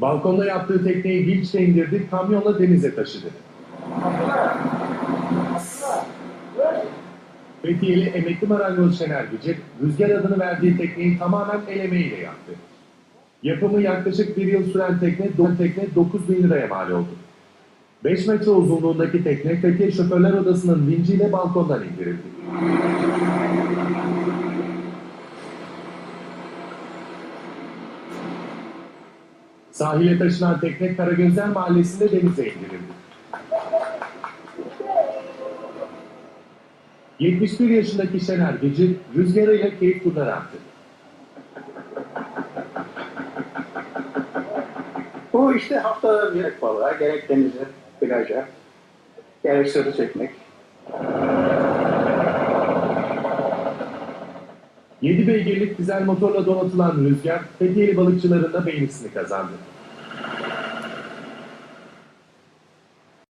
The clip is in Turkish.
Balkonda yaptığı tekneyi vinçle indirdi, kamyonla denize taşıdı. Fethiyeli emekli marangoz Şener Gücü, Rüzgar adını verdiği tekneyi tamamen el emeğiyle yaptı. Yapımı yaklaşık bir yıl süren tekne, do- tekne 9 bin liraya mal oldu. 5 metre uzunluğundaki tekne Fethiye Şoförler Odası'nın vinciyle balkondan indirildi. Sahile taşınan tekne Karagözler Mahallesi'nde denize indirildi. 71 yaşındaki Şener Gecil rüzgarıyla keyif turları attı. Bu işte haftada gerek balığa, gerek denize, plaja, gerek sırrı çekmek. 7 beygirlik dizel motorla donatılan rüzgar Fethiyeli balıkçıların da beğenisini kazandı.